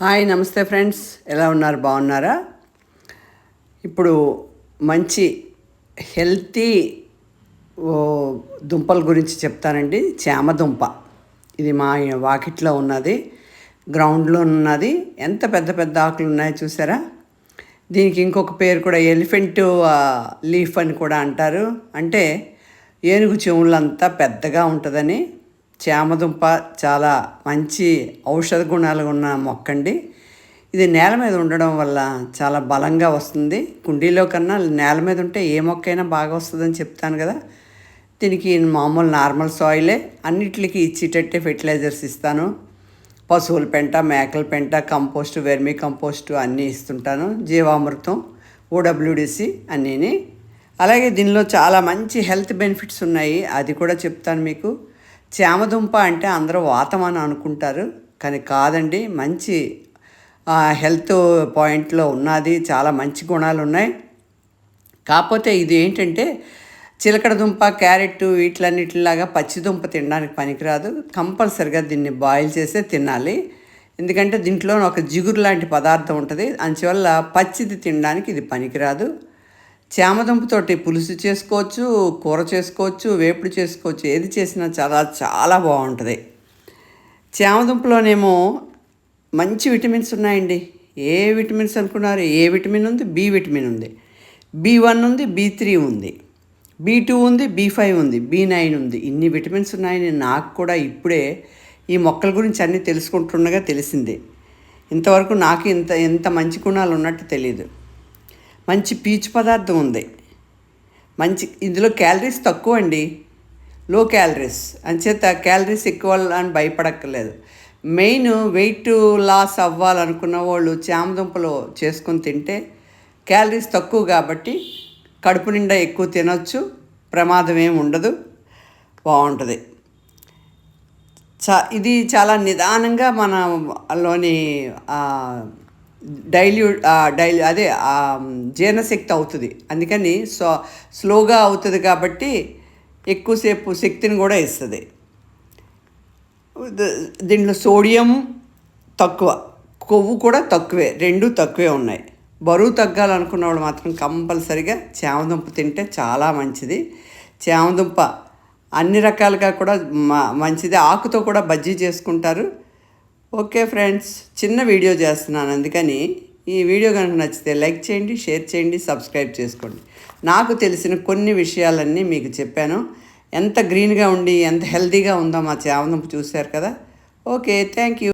Hi నమస్తే friends. ఎలా ఉన్నారు? బాగున్నారా? ఇప్పుడు మంచి హెల్తీ దుంపల గురించి చెప్తానండి. చేమ దుంప ఇది మా వాకిట్లో ఉన్నది గ్రౌండ్లో ఉన్నది. ఎంత పెద్ద పెద్ద ఆకులు ఉన్నాయో చూసారా? దీనికి ఇంకొక పేరు కూడా ఎలిఫెంట్ లీఫ్ అని కూడా అంటారు. అంటే ఏనుగు చెవులంతా పెద్దగా ఉంటుందని చామదుంప చాలా మంచి ఔషధ గుణాలు ఉన్న మొక్క అండి ఇది నేల మీద ఉండడం వల్ల చాలా బలంగా వస్తుంది. కుండీలో కన్నా నేల మీద ఉంటే ఏ మొక్కైనా బాగా వస్తుందని చెప్తాను కదా. దీనికి మామూలు నార్మల్ సాయిలే. అన్నిటికి ఇచ్చేటట్టే ఫెర్టిలైజర్స్ ఇస్తాను. పశువుల పెంట మేకల పెంట కంపోస్ట్ వెర్మీ కంపోస్ట్ అన్నీ ఇస్తుంటాను. జీవామృతం ఓడబ్ల్యూడిసి అన్నీని. అలాగే దీనిలో చాలా మంచి హెల్త్ బెనిఫిట్స్ ఉన్నాయి. అది కూడా చెప్తాను మీకు. చామదుంప అంటే అందరూ వాతం అని అనుకుంటారు కానీ కాదండి. మంచి హెల్త్ పాయింట్లో ఉన్నది. చాలా మంచి గుణాలు ఉన్నాయి కాకపోతే ఇది ఏంటంటే చిలకడ దుంప క్యారెట్ వీటిలన్నిటిలాగా పచ్చిదుంప తినడానికి పనికిరాదు. కంపల్సరిగా దీన్ని బాయిల్ చేసే తినాలి. ఎందుకంటే దీంట్లో ఒక జిగురు లాంటి పదార్థం ఉంటుంది. అందువల్ల పచ్చిది తినడానికి ఇది పనికిరాదు. చామదుంపతోటి పులుసు చేసుకోవచ్చు కూర చేసుకోవచ్చు వేపుడు చేసుకోవచ్చు ఏది చేసినా చాలా చాలా బాగుంటుంది. చామదుంపలోనేమో మంచి విటమిన్స్ ఉన్నాయండి. ఏ విటమిన్స్ అనుకున్నారు? ఏ విటమిన్ ఉంది? బి విటమిన్ ఉంది. బి వన్ ఉంది బి త్రీ ఉంది. బి టూ ఉంది బి ఫైవ్ ఉంది బి నైన్ ఉంది. ఇన్ని విటమిన్స్ ఉన్నాయని నాకు కూడా ఇప్పుడే ఈ మొక్కల గురించి అన్నీ తెలుసుకుంటుండగా తెలిసింది. ఇంతవరకు నాకు ఇంత ఇంత మంచి గుణాలు ఉన్నట్టు తెలియదు మంచి పీచు పదార్థం ఉంది. మంచి ఇందులో క్యాలరీస్ తక్కువ అండి లో క్యాలరీస్ అంచేత క్యాలరీస్ ఎక్కువ అని భయపడక్కర్లేదు. మెయిన్ వెయిట్ లాస్ అవ్వాలనుకున్న వాళ్ళు చామదుంపలు చేసుకొని తింటే క్యాలరీస్ తక్కువ కాబట్టి కడుపు నిండా ఎక్కువ తినొచ్చు. ప్రమాదం ఏమి ఉండదు. బాగుంటుంది. చా ఇది చాలా నిదానంగా మనలోని డైల్యూ డైల్ అదే జీర్ణశక్తి అవుతుంది. అందుకని సో స్లోగా అవుతుంది కాబట్టి ఎక్కువసేపు శక్తిని కూడా ఇస్తుంది. దీంట్లో సోడియం తక్కువ కొవ్వు కూడా తక్కువే రెండు తక్కువే ఉన్నాయి. బరువు తగ్గాలనుకున్న వాళ్ళు మాత్రం కంపల్సరిగా చేమదుంప తింటే చాలా మంచిది. చేమదుంప అన్ని రకాలుగా కూడా మంచిది. ఆకుతో కూడా బజ్జీ చేసుకుంటారు. ఓకే ఫ్రెండ్స్ చిన్న వీడియో చేస్తున్నాను. అందుకని ఈ వీడియో కనుక నచ్చితే లైక్ చేయండి షేర్ చేయండి సబ్స్క్రైబ్ చేసుకోండి. నాకు తెలిసిన కొన్ని విషయాలన్నీ మీకు చెప్పాను. ఎంత గ్రీన్గా ఉండి ఎంత హెల్తీగా ఉందో మా చామదుంప చూశారు కదా? Okay thank you.